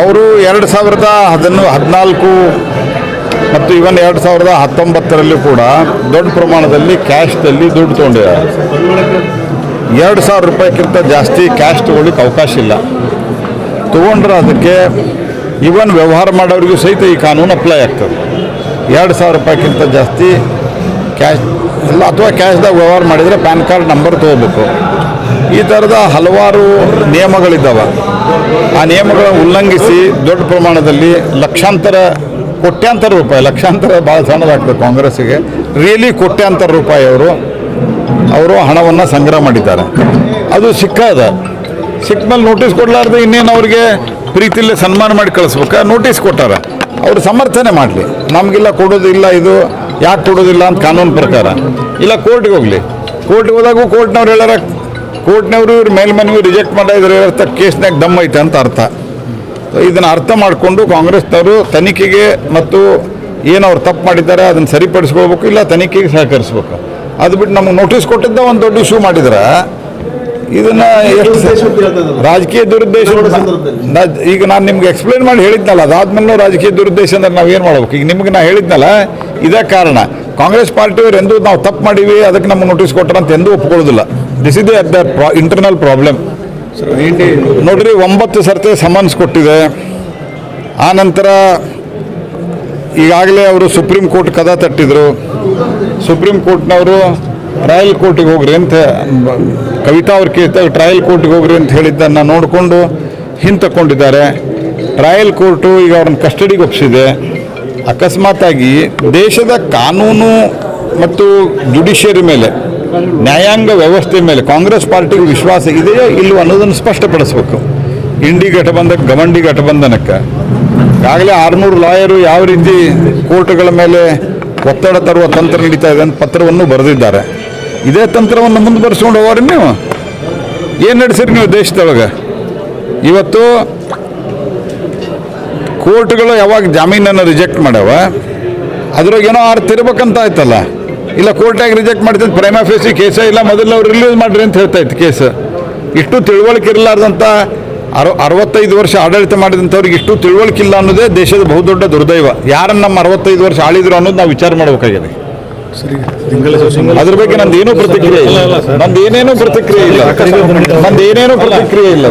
ಅವರು ಎರಡು ಸಾವಿರದ ಹದಿನೊ ಹದಿನಾಲ್ಕು ಮತ್ತು ಇವನ್ ಎರಡು ಸಾವಿರದ ಹತ್ತೊಂಬತ್ತರಲ್ಲಿ ಕೂಡ ದೊಡ್ಡ ಪ್ರಮಾಣದಲ್ಲಿ ಕ್ಯಾಶ್ದಲ್ಲಿ ದುಡ್ಡು ತೊಗೊಂಡಿದ್ದಾರೆ. ಎರಡು ಸಾವಿರ ರೂಪಾಯಿಗಿಂತ ಜಾಸ್ತಿ ಕ್ಯಾಶ್ ತೊಗೊಳ್ಳಿಕ್ಕೆ ಅವಕಾಶ ಇಲ್ಲ. ತೊಗೊಂಡ್ರೆ ಅದಕ್ಕೆ ಇವನ್ ವ್ಯವಹಾರ ಮಾಡೋರಿಗೂ ಸಹಿತ ಈ ಕಾನೂನು ಅಪ್ಲೈ ಆಗ್ತದೆ. ಎರಡು ಸಾವಿರ ರೂಪಾಯಿಗಿಂತ ಜಾಸ್ತಿ ಕ್ಯಾಶ್ ಇಲ್ಲ, ಅಥವಾ ಕ್ಯಾಶ್ದಾಗ ವ್ಯವಹಾರ ಮಾಡಿದರೆ ಪ್ಯಾನ್ ಕಾರ್ಡ್ ನಂಬರ್ ತೊಗೋಬೇಕು. ಈ ಥರದ ಹಲವಾರು ನಿಯಮಗಳಿದ್ದಾವೆ. ಆ ನಿಯಮಗಳನ್ನು ಉಲ್ಲಂಘಿಸಿ ದೊಡ್ಡ ಪ್ರಮಾಣದಲ್ಲಿ ಲಕ್ಷಾಂತರ, ಕೋಟ್ಯಾಂತರ ರೂಪಾಯಿ, ಲಕ್ಷಾಂತರ ಭಾಳ ಸಣ್ಣದಾಗ್ತದೆ ಕಾಂಗ್ರೆಸ್ಸಿಗೆ. ರಿಯಲಿ ಕೋಟ್ಯಾಂತರ ರೂಪಾಯಿ ಅವರು ಅವರು ಹಣವನ್ನು ಸಂಗ್ರಹ ಮಾಡಿದ್ದಾರೆ. ಅದು ಸಿಕ್ಕದ ಸಿಕ್ಕ ಮೇಲೆ ನೋಟಿಸ್ ಕೊಡಲಾರ್ದೆ ಇನ್ನೇನು ಅವ್ರಿಗೆ ಪ್ರೀತಿಲಿ ಸನ್ಮಾನ ಮಾಡಿ ಕಳಿಸ್ಬೇಕಾ. ನೋಟಿಸ್ ಕೊಟ್ಟಾರ. ಅವರು ಸಮರ್ಥನೆ ಮಾಡಲಿ. ನಮಗಿಲ್ಲ ಕೊಡೋದಿಲ್ಲ ಇದು, ಯಾಕೆ ಕೊಡೋದಿಲ್ಲ ಅಂತ ಕಾನೂನು ಪ್ರಕಾರ. ಇಲ್ಲ ಕೋರ್ಟ್ಗೆ ಹೋಗಲಿ. ಕೋರ್ಟ್ಗೆ ಹೋದಾಗೂ ಕೋರ್ಟ್ನವ್ರು ಹೇಳ್ಯಾರ ಕೋರ್ಟ್ನವರು ಇವ್ರ ಮೇಲ್ಮನವಿ ರಿಜೆಕ್ಟ್ ಮಾಡಿದ್ರೆ ಕೇಸ್ನಾಗ ದಮ್ ಐತೆ ಅಂತ ಅರ್ಥ. ಇದನ್ನು ಅರ್ಥ ಮಾಡಿಕೊಂಡು ಕಾಂಗ್ರೆಸ್ನವರು ತನಿಖೆಗೆ ಮತ್ತು ಏನು ಅವ್ರು ತಪ್ಪು ಮಾಡಿದ್ದಾರೆ ಅದನ್ನು ಸರಿಪಡಿಸ್ಕೋಬೇಕು ಇಲ್ಲ ತನಿಖೆಗೆ ಸಹಕರಿಸ್ಬೇಕು. ಅದು ಬಿಟ್ಟು ನಮಗೆ ನೋಟಿಸ್ ಕೊಟ್ಟಿದ್ದ ಒಂದು ದೊಡ್ಡ ಇಶ್ಯೂ ಮಾಡಿದ್ರೆ. ಇದನ್ನು ಎಷ್ಟು ರಾಜಕೀಯ ದುರುದ್ದೇಶ ಈಗ ನಾನು ನಿಮ್ಗೆ ಎಕ್ಸ್ಪ್ಲೇನ್ ಮಾಡಿ ಹೇಳಿದ್ನಲ್ಲ ಅದಾದ್ಮೇಲೆ ರಾಜಕೀಯ ದುರುದ್ದೇಶ ಅಂದ್ರೆ ನಾವು ಏನು ಮಾಡ್ಬೇಕು? ಈಗ ನಿಮ್ಗೆ ನಾನು ಹೇಳಿದ್ನಲ್ಲ ಇದೇ ಕಾರಣ. ಕಾಂಗ್ರೆಸ್ ಪಾರ್ಟಿಯವರು ಎಂದೂ ನಾವು ತಪ್ಪು ಮಾಡೀವಿ ಅದಕ್ಕೆ ನಮ್ಗೆ ನೋಟಿಸ್ ಕೊಟ್ಟರೆ ಅಂತ ಎಂದೂ ಒಪ್ಕೊಳ್ಳೋದಿಲ್ಲ. This is the internal problem ನೋಡ್ರಿ. ಒಂಬತ್ತು ಸರ್ತಿ ಸಮನ್ಸ್ ಕೊಟ್ಟಿದೆ. ಆ ನಂತರ ಈಗಾಗಲೇ ಅವರು ಸುಪ್ರೀಂ ಕೋರ್ಟ್ ಕದ ತಟ್ಟಿದ್ರು. ಸುಪ್ರೀಂ ಕೋರ್ಟ್ನವರು ಟ್ರಯಲ್ ಕೋರ್ಟಿಗೆ ಹೋಗ್ರಿ ಅಂತ ಕವಿತಾ ಅವ್ರ ಕೇಳ್ತಾ ಟ್ರಯಲ್ ಕೋರ್ಟಿಗೆ ಹೋಗ್ರಿ ಅಂತ ಹೇಳಿದ್ದನ್ನು ನೋಡಿಕೊಂಡು ಹಿಂತಕೊಂಡಿದ್ದಾರೆ. ಟ್ರಯಲ್ ಕೋರ್ಟು ಈಗ ಅವ್ರನ್ನ ಕಸ್ಟಡಿಗೆ ಒಪ್ಪಿಸಿದೆ ಅಕಸ್ಮಾತಾಗಿ ದೇಶದ ಕಾನೂನು ಮತ್ತು ಜುಡಿಷಿಯರಿ ಮೇಲೆ, ನ್ಯಾಯಾಂಗ ವ್ಯವಸ್ಥೆ ಮೇಲೆ, ಕಾಂಗ್ರೆಸ್ ಪಾರ್ಟಿಗೆ ವಿಶ್ವಾಸ ಇದೆಯೋ ಇಲ್ಲವೋ ಅನ್ನೋದನ್ನು ಸ್ಪಷ್ಟಪಡಿಸ್ಬೇಕು. ಇಂಡಿ ಘಟಬಂಧ ಗಮಂಡಿ ಘಟಬಂಧನಕ್ಕೆ ಈಗಾಗಲೇ ಆರುನೂರು ಲಾಯರು ಯಾವ ರೀತಿ ಕೋರ್ಟ್ಗಳ ಮೇಲೆ ಒತ್ತಡ ತರುವ ತಂತ್ರ ನಡೀತಾ ಇದೆ ಅಂತ ಪತ್ರವನ್ನು ಬರೆದಿದ್ದಾರೆ. ಇದೇ ತಂತ್ರವನ್ನು ಮುಂದುವರಿಸ್ಕೊಂಡು ಹೋಗೋರಿ ನೀವು? ಏನು ನಡೆಸಿರಿ ನೀವು ದೇಶದೊಳಗೆ? ಇವತ್ತು ಕೋರ್ಟ್ಗಳು ಯಾವಾಗ ಜಾಮೀನನ್ನು ರಿಜೆಕ್ಟ್ ಮಾಡ್ಯಾವ ಅದ್ರಾಗ ಏನೋ ತಿರ್ಬೇಕಂತ ಆಯ್ತಲ್ಲ. ಇಲ್ಲ ಕೋರ್ಟಾಗಿ ರಿಜೆಕ್ಟ್ ಮಾಡ್ತಿದ್ದು ಪ್ರೈಮ ಫೇಸಿ ಕೇಸ ಇಲ್ಲ ಮೊದಲು ಅವ್ರು ರಿಲೀಸ್ ಮಾಡ್ರಿ ಅಂತ ಹೇಳ್ತಾ ಇತ್ತು ಕೇಸ್ ಇಷ್ಟು ತಿಳುವಳಿಕೆ ಇರಲಾರ್ದಂಥ ಅರ ಅರವತ್ತೈದು ವರ್ಷ ಆಡಳಿತ ಮಾಡಿದಂಥವ್ರಿಗೆ ಇಷ್ಟು ತಿಳುವಳಿಕೆ ಇಲ್ಲ ಅನ್ನೋದೇ ದೇಶದ ಬಹುದೊಡ್ಡ ದುರ್ದೈವ. ಯಾರನ್ನು ನಮ್ಮ ಅರವತ್ತೈದು ವರ್ಷ ಆಳಿದ್ರು ಅನ್ನೋದು ನಾವು ವಿಚಾರ ಮಾಡಬೇಕಾಗಿದೆ. ಅದ್ರ ಬಗ್ಗೆ ನಂದು ಏನೂ ಪ್ರತಿಕ್ರಿಯೆ ಇಲ್ಲ. ನಂದು ಏನೇನೂ ಪ್ರತಿಕ್ರಿಯೆ ಇಲ್ಲ. ನಂದು ಏನೇನೂ ಪ್ರತಿಕ್ರಿಯೆ ಇಲ್ಲ.